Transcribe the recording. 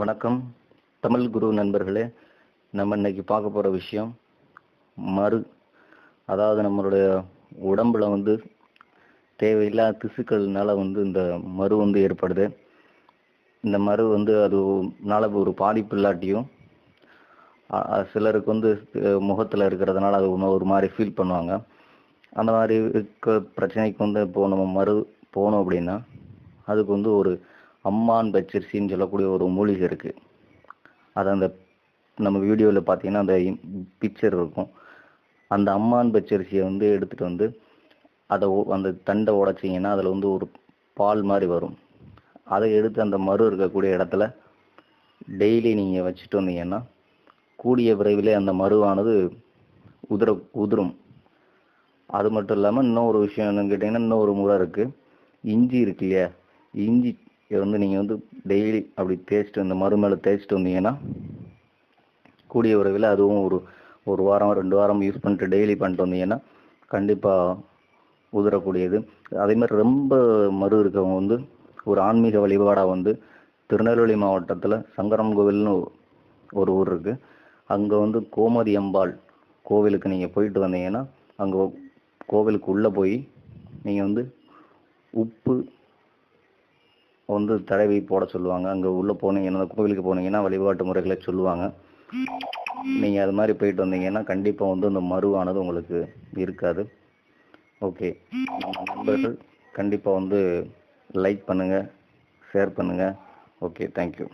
வணக்கம். தமிழ் குரு நண்பர்களே நம்ம இன்னைக்கு பார்க்க போகிற விஷயம் மறு. அதாவது நம்மளுடைய உடம்புல வந்து தேவையில்லாத திசுக்கள்னால வந்து இந்த மறு வந்து ஏற்படுது. இந்த மறு வந்து அதுனால ஒரு பாதிப்பு இல்லாட்டியும் சிலருக்கு வந்து முகத்தில் இருக்கிறதுனால அது ஒரு ஒரு மாதிரி ஃபீல் பண்ணுவாங்க. அந்த மாதிரி இருக்க பிரச்சனைக்கு வந்து இப்போ நம்ம மறு போனோம் அப்படின்னா அதுக்கு வந்து ஒரு அம்மான் பச்சரிசின்னு சொல்லக்கூடிய ஒரு மூலிகை இருக்கு. அது அந்த நம்ம வீடியோவில் பார்த்தீங்கன்னா அந்த பிக்சர் இருக்கும். அந்த அம்மான் பச்சரிசியை வந்து எடுத்துட்டு வந்து அதை அந்த தண்டை உடைச்சிங்கன்னா அதில் வந்து ஒரு பால் மாதிரி வரும். அதை எடுத்து அந்த மறு இருக்கக்கூடிய இடத்துல டெய்லி நீங்கள் வச்சுட்டு வந்தீங்கன்னா கூடிய விரைவிலே அந்த மருவானது உதிர உதிரும். அது மட்டும் இல்லாமல் இன்னொரு விஷயம் என்னன்னு கேட்டிங்கன்னா இன்னொரு முறை இருக்குது இஞ்சி இருக்கு இல்லையா? இஞ்சி வந்து நீங்கள் வந்து டெய்லி அப்படி தேய்ச்சிட்டு இந்த மறு மேலே தேய்ச்சிட்டு வந்தீங்கன்னா கூடிய விரைவில் அதுவும் ஒரு ஒரு வாரம் ரெண்டு வாரம் யூஸ் பண்ணிட்டு டெய்லி பண்ணிட்டு வந்தீங்கன்னா கண்டிப்பாக உதிரக்கூடியது. அதேமாதிரி ரொம்ப மறு இருக்கவங்க வந்து ஒரு ஆன்மீக வழிபாடாக வந்து திருநெல்வேலி மாவட்டத்தில் சங்கரம் கோவில்னு ஒரு ஊர் இருக்குது அங்கே வந்து கோமதி அம்பாள் கோவிலுக்கு நீங்கள் போயிட்டு வந்தீங்கன்னா அங்கே கோவிலுக்கு உள்ளே போய் நீங்கள் வந்து உப்பு வந்து தடவி போட சொல்லுவாங்க. அங்கே உள்ளே போனீங்கன்னா அந்த கோவிலுக்கு போனீங்கன்னா வழிபாட்டு முறைகளை சொல்லுவாங்க. நீங்கள் அது மாதிரி போயிட்டு வந்தீங்கன்னா கண்டிப்பாக வந்து அந்த மருவானது உங்களுக்கு இருக்காது. ஓகே நண்பர்கள் கண்டிப்பாக வந்து லைக் பண்ணுங்கள் ஷேர் பண்ணுங்கள் ஓகே தேங்க்யூ